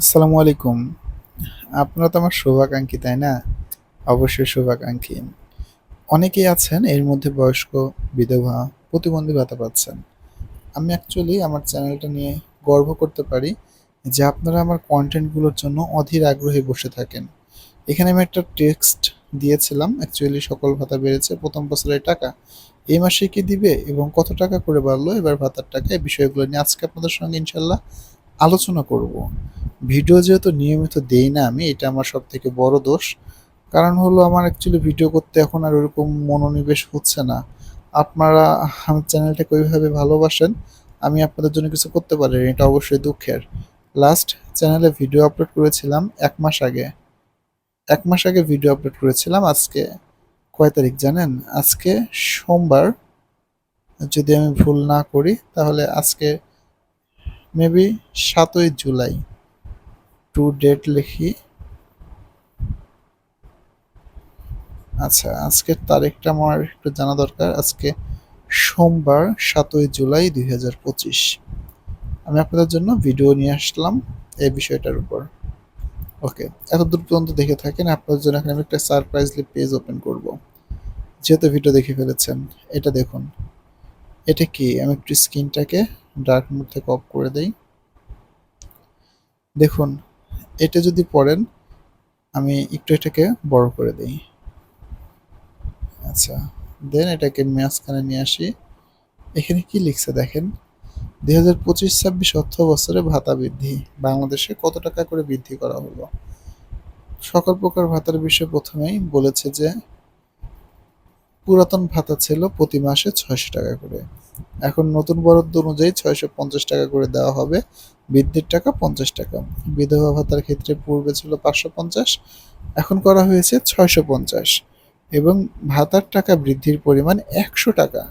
আসসালামু আলাইকুম। আপনারা তো আমার শুভাকাঙ্ক্ষী, তাই না? অবশ্যই শুভাকাঙ্ক্ষী। অনেকেই আছেন এর মধ্যে বয়স্ক, বিধবা, প্রতিবন্ধী ভাতা পাচ্ছেন। আমি অ্যাকচুয়ালি আমার চ্যানেলটা নিয়ে গর্ব করতে পারি যে আপনারা আমার কন্টেন্টগুলোর জন্য অধীর আগ্রহে বসে থাকেন। এখানে আমি একটা টেক্সট দিয়েছিলাম অ্যাকচুয়ালি সকল ভাতা বেড়েছে প্রথম বছরের টাকা। এই মাসে কি দিবে এবং কত টাকা করে বাড়লো এবার ভাতার টাকা এই বিষয়গুলো নিয়ে আজকে আপনাদের সঙ্গে ইনশাল্লাহ আলোচনা করব। ভিডিও যেহেতু নিয়মিত দেই না আমি এটা আমার সব থেকে বড় দোষ। কারণ হলো আমার অ্যাকচুয়ালি ভিডিও করতে এখন আর ওরকম মনোনিবেশ হচ্ছে না। আপনারা আমার চ্যানেলটাকে ওইভাবে ভালোবাসেন, আমি আপনাদের জন্য কিছু করতে পারিনি এটা অবশ্যই দুঃখের। লাস্ট চ্যানেলে ভিডিও আপলোড করেছিলাম এক মাস আগে। এক মাস আগে ভিডিও আপলোড করেছিলাম আজকে কয় তারিখ জানেন? আজকে সোমবার। যদি আমি ভুল না করি তাহলে আজকে মেবি ৭ই জুলাই। টু ডেট লিখি। আচ্ছা আজকের তারিখটা আমার একটু জানা দরকার। আজকে সোমবার ৭ই জুলাই ২০২৫। আমি আপনাদের জন্য ভিডিও নিয়ে আসলাম এই বিষয়টার উপর। ওকে, এতদূর পর্যন্ত দেখে থাকেন আপনাদের জন্য এখন আমি একটা সারপ্রাইজলি পেজ ওপেন করব। যেহেতু ভিডিও দেখে ফেলেছেন, এটা দেখুন। এটা কি? আমি একটু স্ক্রিনটাকে ডার্ক মোড অফ করে দেই। দেখুন, এটা যদি পড়েন আমি একটু এটাকে বড় করে দেই। আচ্ছা, দেন এটাকে মাঝখানে নিয়ে আসি। এখানে কি লিখছে দেখেন? ২০২৫-২৬ অর্থ বছরে ভাতা বৃদ্ধি। বাংলাদেশে কত টাকা করে বৃদ্ধি করা হলো? সকল প্রকার ভাতার বিষয়ে প্রথমেই বলেছে যে পুরাতন ভাতা ছিল প্রতি মাসে ৬০০ টাকা করে। এখন নতুন বরাদ্দ অনুযায়ী ৬৫০ টাকা করে দেওয়া হবে। বৃদ্ধির টাকা ৫০ টাকা। বিধবা ভাতার ক্ষেত্রে পূর্বে ছিল ৫৫০, এখন করা হয়েছে ৬৫০ এবং ভাতার টাকা বৃদ্ধির পরিমাণ ১০০ টাকা।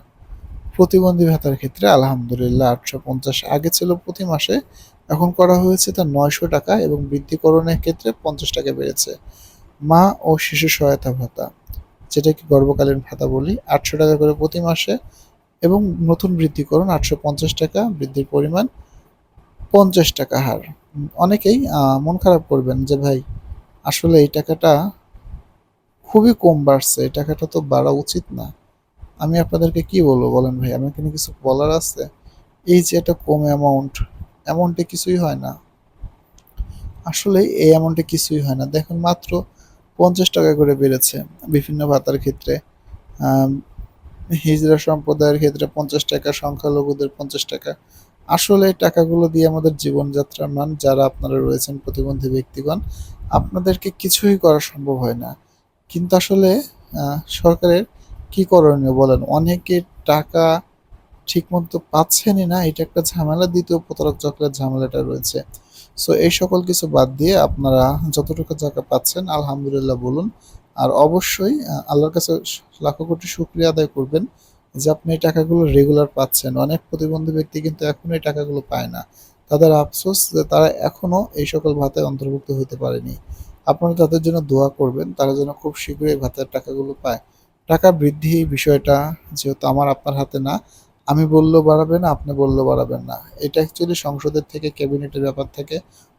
প্রতিবন্ধী ভাতার ক্ষেত্রে আলহামদুলিল্লাহ ৮৫০ আগে ছিল প্রতি মাসে, এখন করা হয়েছে তা ৯০০ টাকা এবং বৃদ্ধিকরণের ক্ষেত্রে ৫০ টাকা বেড়েছে। মা ও শিশু সহায়তা ভাতা, যেটাকে গর্ভকালীন ভাতা বলি, ৮০০ টাকা করে প্রতি মাসে এবং নতুন বৃদ্ধিকরণ ৮৫০ টাকা, বৃদ্ধির পরিমাণ ৫০ টাকা হার। অনেকেই মন খারাপ করবেন যে ভাই আসলে এই টাকাটা খুবই কম বাড়ছে, এই টাকাটা তো বাড়া উচিত না। আমি আপনাদেরকে কি বলব বলেন ভাই? আমার এখানে কিছু বলার আছে? এই যে একটা কম অ্যামাউন্ট, অ্যামাউন্টে কিছুই হয় না। আসলে এই অ্যামাউন্টে কিছুই হয় না। দেখুন মাত্র ৫০ টাকা করে বেড়েছে বিভিন্ন ভাতার ক্ষেত্রে। হিজড়া সম্প্রদায়ের ক্ষেত্রে ৫০ টাকা, সংখ্যালঘুদের ৫০ টাকা। আসলে টাকাগুলো দিয়ে আমাদের জীবনযাত্রার মান যারা আপনারা রয়েছেন প্রতিবন্ধী ব্যক্তিগণ, আপনাদেরকে কিছুই করা সম্ভব হয় না। কিন্তু আসলে সরকারের কি করণীয় বলেন? অনেকে টাকা ঠিকমতো পাচ্ছেনই না, এটা একটা ঝামেলা। দ্বিতীয় প্রতারক চক্রের ঝামেলাটা রয়েছে। সো এই সকল কিছু বাদ দিয়ে আপনারা যতটুকু টাকা পাচ্ছেন আলহামদুলিল্লাহ বলুন। আর অবশ্যই আল্লাহর কাছে লাখো কোটি শুকরিয়া আদায় করবেন যে আপনি এই টাকাগুলো রেগুলার পাচ্ছেন। অনেক প্রতিবন্ধী ব্যক্তি কিন্তু এখনও এই টাকাগুলো পায় না। তাদের আফসোস যে তারা এখনও এই সকল ভাতায় অন্তর্ভুক্ত হতে পারেনি। আপনারা তাদের জন্য দোয়া করবেন, তারা যেন খুব শীঘ্রই ভাতার টাকাগুলো পায়। টাকা বৃদ্ধি বিষয়টা যেহেতু আমার আপনার হাতে না, আমি বললেও বাড়াবেন, আপনি বললেও বাড়াবেন না। এটা অ্যাকচুয়ালি সংসদের থেকে ক্যাবিনেটের ব্যাপার থেকে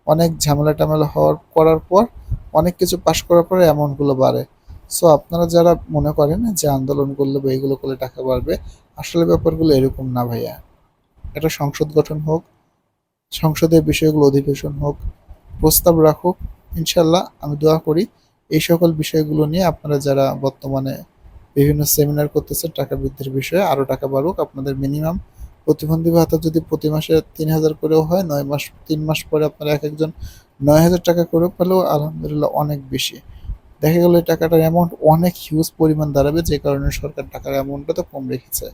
অনেক ঝামেলা-টামেলা হওয়ার করার পর অনেক কিছু পাস করার পরে অ্যামাউন্টগুলো বাড়ে। সো আপনারা যারা মনে করেন যে আন্দোলন করলে বা এগুলো করলে টাকা বাড়বে, আসলে ব্যাপারগুলো এরকম না ভাইয়া। একটা সংসদ গঠন হোক, সংসদের বিষয়গুলো অধিবেশন হোক, প্রস্তাব রাখুক। ইনশাল্লাহ আমি দোয়া করি এই সকল বিষয়গুলো নিয়ে আপনারা যারা বর্তমানে বিভিন্ন সেমিনার করতেছেন টাকা বৃদ্ধির বিষয়ে আরও টাকা বাড়ুক। আপনাদের মিনিমাম প্রতিবন্ধী ভাতা যদি প্রতি মাসে ৩০০০ করেও হয়, নয় মাস তিন মাস পরে আপনারা একেকজন ৯০০০ টাকা করে পেলেও আলহামদুলিল্লাহ অনেক বেশি। দেখা গেল এই টাকাটার অ্যামাউন্ট অনেক হিউজ পরিমাণ দাঁড়াবে যে কারণে সরকার টাকার অ্যামাউন্টটা তো কম রেখেছে।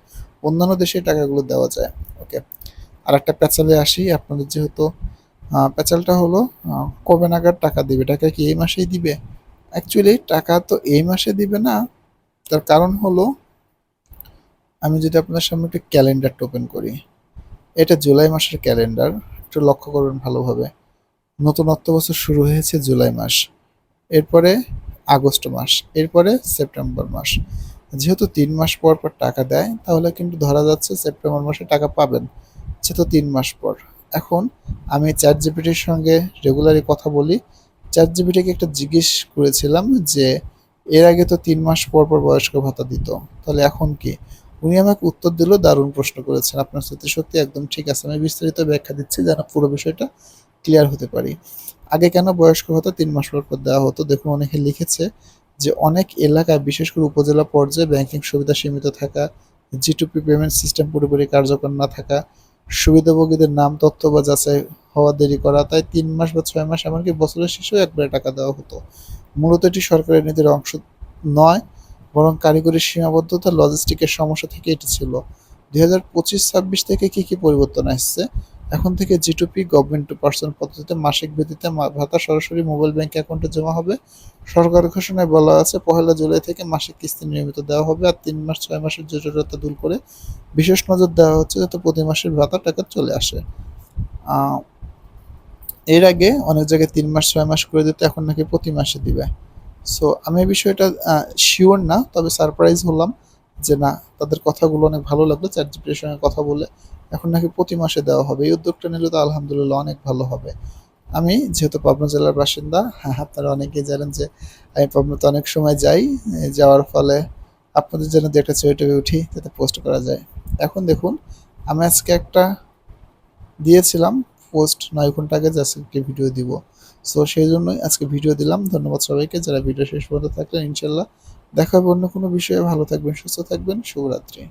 অন্যান্য দেশে টাকাগুলো দেওয়া যায়। ওকে, আর একটা প্যাচালে আসি আপনাদের যেহেতু প্যাচালটা হলো কবে নাগাদ টাকা দিবে? টাকা কি এই মাসেই দিবে? অ্যাকচুয়ালি টাকা তো এই মাসে দিবে না। তার কারণ হলো আমি যদি আপনাদের সামনে একটু ক্যালেন্ডারটা ওপেন করি। এটা জুলাই মাসের ক্যালেন্ডার। একটু লক্ষ্য করবেন ভালোভাবে। নতুন অর্থবছর শুরু হয়েছে জুলাই মাস। এরপরে আগস্ট মাস, এরপরে সেপ্টেম্বর মাস। যেহেতু তিন মাস পর, পর টাকা দেয় তাহলে কিন্তু ধরা যাচ্ছে সেপ্টেম্বর মাসে টাকা পাবেন। যেহেতু তিন মাস পর। এখন আমি চ্যাট জিপিটির সঙ্গে রেগুলারই কথা বলি চ্যাট জিপিটিকে একটা জিজ্ঞেস করেছিলাম যে এর আগে তো তিন মাস পর পর বয়স্ক ভাতা দিত তাহলে এখন কি উনি আমাকে উত্তর দিল, দারুণ প্রশ্ন করেছেন। আপনার সত্যি একদম ঠিক আছে। আমি বিস্তারিত ব্যাখ্যা দিচ্ছি যেন পুরো বিষয়টা ক্লিয়ার হতে পারি। আগে কেন বয়স্ক ভাতা তিন মাস পর পর দেওয়া হতো। দেখুন, অনেকে লিখেছে যে অনেক এলাকায়, বিশেষ করে উপজেলা পর্যায়ে ব্যাংকিং সুবিধা সীমিত থাকা জিটুপি পেমেন্ট সিস্টেম পুরোপুরি কার্যকর না থাকা, সুবিধাভোগীদের নাম তথ্য বা যাচাই হওয়া দেরি করা, তাই তিন মাস বা ছয় মাস এমনকি বছরের শেষেও একবারে টাকা দেওয়া হতো। মূলত এটি সরকারের নীতির অংশ নয় বরং কারিগরি সীমাবদ্ধতা লজিস্টিকের সমস্যা থেকে এটি ছিল। দুই হাজার পঁচিশ, ছাব্বিশ থেকে কী কী পরিবর্তন আসছে? এখন থেকে জিটুপি গভর্নমেন্ট টু পার্সন পদ্ধতিতে মাসিক ভিত্তিতে ভাতা সরাসরি মোবাইল ব্যাংক অ্যাকাউন্টে জমা হবে। সরকার ঘোষণায় বলা আছে, পহেলা জুলাই থেকে মাসিক কিস্তি নিয়মিত দেওয়া হবে আর তিন মাস, ছয় মাসের জটিলতা দূর করে বিশেষ নজর দেওয়া হচ্ছে যাতে প্রতি মাসের ভাতা টাকা চলে আসে। এর আগে অনেক জায়গায় তিন মাস, ছয় মাস করে দিতে এখন নাকি প্রতি মাসে দিবে। সো আমি এই বিষয়টা শিওর না, তবে সারপ্রাইজ হলাম যে না, তাদের কথাগুলো অনেক ভালো লাগল চ্যাট সঙ্গে কথা বলে এখন নাকি প্রতি মাসে দেওয়া হবে। এই উদ্যোগটা নিলে তো আলহামদুলিল্লাহ অনেক ভালো হবে। আমি যেহেতু পাবনা জেলার বাসিন্দা হ্যাঁ আপনারা অনেকেই জানেন যে আমি পাবনাতে অনেক সময় যাই যাওয়ার ফলে আপনাদের জন্য একটা ছবি টবি উঠি, যাতে পোস্ট করা যায়। এখন দেখুন, আমি আজকে একটা দিয়েছিলাম পোস্ট নয় ঘণ্টা আগে আজকে ভিডিও দিব। সো সেই জন্যই আজকে ভিডিও দিলাম। ধন্যবাদ সবাইকে। যারা ভিডিও শেষ পর্যন্ত থাকলেন, ইনশাল্লাহ দেখা হবে অন্য কোনো বিষয়ে। ভালো থাকবেন, সুস্থ থাকবেন। শুভরাত্রি।